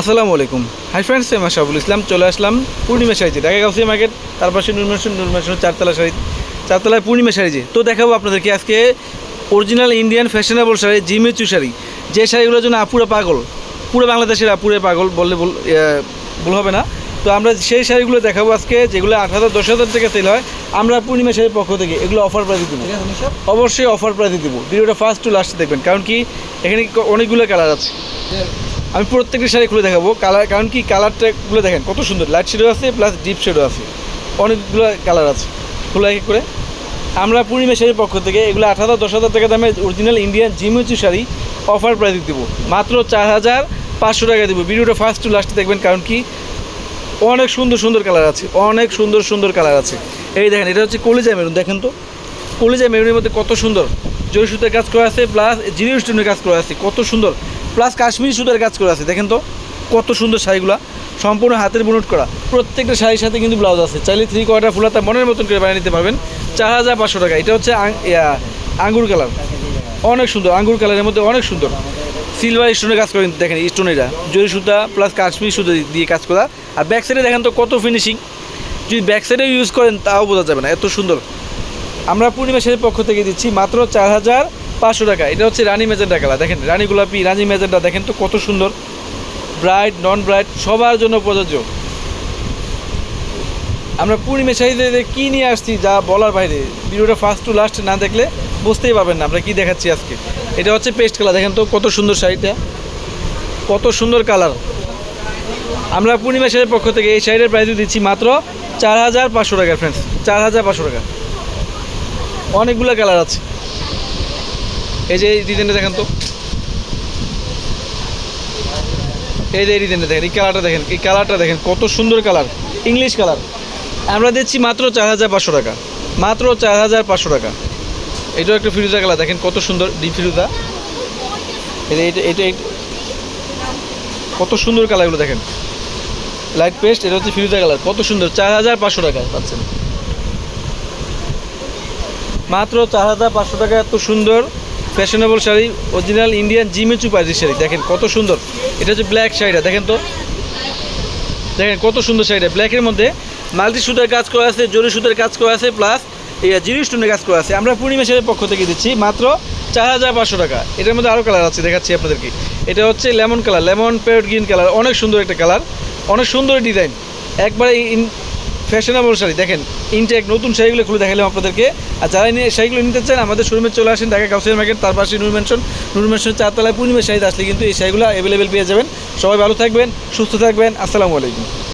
আসসালামু আলাইকুম। Hi friends আমি মাশাবুল ইসলাম চলে আসলাম পূর্ণিমা শাড়িতে। ঢাকা গাউসিয়া মার্কেট তার পাশে নুরমেশন নুরমেশন চারতলা শাড়ি। চারতলায় পূর্ণিমা শাড়ি তো দেখাবো আপনাদেরকে আজকে original Indian fashionable sari Jimmy Choo sari. যে শাড়িগুলোর জন্য আপুরা পাগল পুরো বাংলাদেশের আপুরে পাগল বললে ভুল আহ, হবে না। তো আমরা সেই শাড়িগুলো দেখাবো আজকে যেগুলো আট হাজার দশ হাজার থেকে সেল হয়। আমরা পূর্ণিমা শাড়ির পক্ষ থেকে এগুলো অফার প্রাইসে দেবো। অবশ্যই অফার প্রাইসে দেবো। ভিডিওটা ফার্স্ট টু লাস্ট দেখবেন। কারণ কি এখানে অনেকগুলো কালার আছে। আমি প্রত্যেকটি শাড়ি খুলে দেখাবো। কালার কারণ কি কালারটা খুলে দেখেন, কত সুন্দর। লাইট শেডও আছে প্লাস ডিপ শেডও আছে। অনেকগুলো কালার আছে। খোলা এক করে। আমরা পূর্ণিমা শাড়ির পক্ষ থেকে এগুলো আট হাজার, দশ হাজার টাকা দামের original Indian Jimmy Choo sari offer price দেবো। মাত্র চার হাজার পাঁচশো টাকা দেবো। ভিডিওটা ফার্স্ট টু লাস্টে দেখবেন, কারণ কি অনেক সুন্দর সুন্দর কালার আছে। অনেক সুন্দর সুন্দর কালার আছে। এই দেখেন, এটা হচ্ছে কলিজা মেরুন, দেখেন তো। কলিজা মেরুনের মধ্যে কত সুন্দর। জরি কাজ করা আছে প্লাস জিনিস কাজ করা আছে, কত সুন্দর। প্লাস কাশ্মীরি সুতার কাজ করা আছে। দেখেন তো, কত সুন্দর শাড়িগুলা। সম্পূর্ণ হাতের বুনট করা। প্রত্যেকটা শাড়ির সাথে কিন্তু ব্লাউজ আছে। চাইলে থ্রি কোয়ার্টার ফুলাতা মনের মতন করে বানিয়ে নিতে পারবেন। চার হাজার পাঁচশো টাকা। এটা হচ্ছে আঙ্গুর কালার। অনেক সুন্দর। আঙ্গুর কালারের মধ্যে অনেক সুন্দর। সিলভার স্টোনের কাজ করেন দেখেন স্টোনেরা জরি সুতা প্লাস কাশ্মীরি সুতা দিয়ে কাজ করা। আর ব্যাক সাইডে দেখেন তো কত ফিনিশিং যদি ব্যাক সাইডে ইউজ করেন, তাও বোঝা যাবে না। এত সুন্দর। আমরা পূর্ণিমা সেদের পক্ষ থেকে দিচ্ছি মাত্র চার হাজার পাঁচশো টাকা। এটা হচ্ছে রানী মেজেন্ডা কালার। দেখেন, রানী গোলাপি, রানী মেজেন্ডা দেখেন তো কত সুন্দর। ব্রাইট নন ব্রাইট সবার জন্য প্রযোজ্য। আমরা পূর্ণিমা শাড়িতে কী নিয়ে আসছি, যা বলার বাইরে। ভিডিওটা ফার্স্ট টু লাস্ট না দেখলে বুঝতেই পারবেন না, আমরা কী দেখাচ্ছি আজকে। এটা হচ্ছে পেস্ট কালার দেখেন তো কত সুন্দর শাড়িটা। কত সুন্দর কালার আমরা পূর্ণিমা শাড়ির পক্ষ থেকে এই শাড়ির প্রাইস দিচ্ছি মাত্র চার হাজার পাঁচশো টাকা ফ্রেন্ডস চার হাজার পাঁচশো টাকা। অনেকগুলো কালার আছে। এই যে এই ডিজাইনটা দেখেন তো। এই যে এই ডিজাইনটা দেখেন, এই কালারটা দেখেন, এই কালারটা দেখেন, কত সুন্দর কালার ইংলিশ কালার। আমরা দিচ্ছি মাত্র চার হাজার পাঁচশো টাকা, মাত্র চার হাজার পাঁচশো টাকা। এটাও একটা ফিরোজা কালার, দেখেন কত সুন্দর ডিপ ফিরোজা। এটা এটা এটা কত সুন্দর কালারগুলো দেখেন। লাইট পেস্ট এটা হচ্ছে ফিরোজা কালার, কত সুন্দর, চার হাজার পাঁচশো টাকা পাচ্ছেন। মাত্র চার হাজার পাঁচশো টাকা, এত সুন্দর। Fashionable sari original Indian Jimmy Choo পাইজি sari. দেখেন কত সুন্দর। এটা হচ্ছে ব্ল্যাক শাড়িটা, দেখেন তো। দেখেন কত সুন্দর শাড়িটা। ব্ল্যাকের মধ্যে মাল্টি সুতার কাজ করা আছে, জরি সুতার কাজ করা আছে প্লাস এই জিরো স্টোনের কাজ করা আছে। আমরা পূর্ণিমা শাড়ির পক্ষ থেকে দিচ্ছি মাত্র চার হাজার পাঁচশো টাকা। এটার মধ্যে আরও কালার আছে, দেখাচ্ছি আপনাদেরকে। এটা হচ্ছে lemon colour lemon parrot green colour অনেক সুন্দর একটা কালার অনেক সুন্দর ডিজাইন একবারে ফ্যাশনেবল শাড়ি। দেখেন ইনটেক নতুন শাড়িগুলো খুলে দেখালাম আপনাদেরকে। আর যারা নিয়ে শাড়িগুলো নিতে চান, আমাদের শোরুমে চলে আসেন, ঢাকা কাউসিয়ার মার্কেট, তার পাশে নুর মেনশন নুর মেনশন চারতলায় পূর্ণিমের শাড়িতে আসলে কিন্তু এই শাড়িগুলো অ্যাভেলেবেল পেয়ে যাবেন। সবাই ভালো থাকবেন, সুস্থ থাকবেন। আসসালামু আলাইকুম।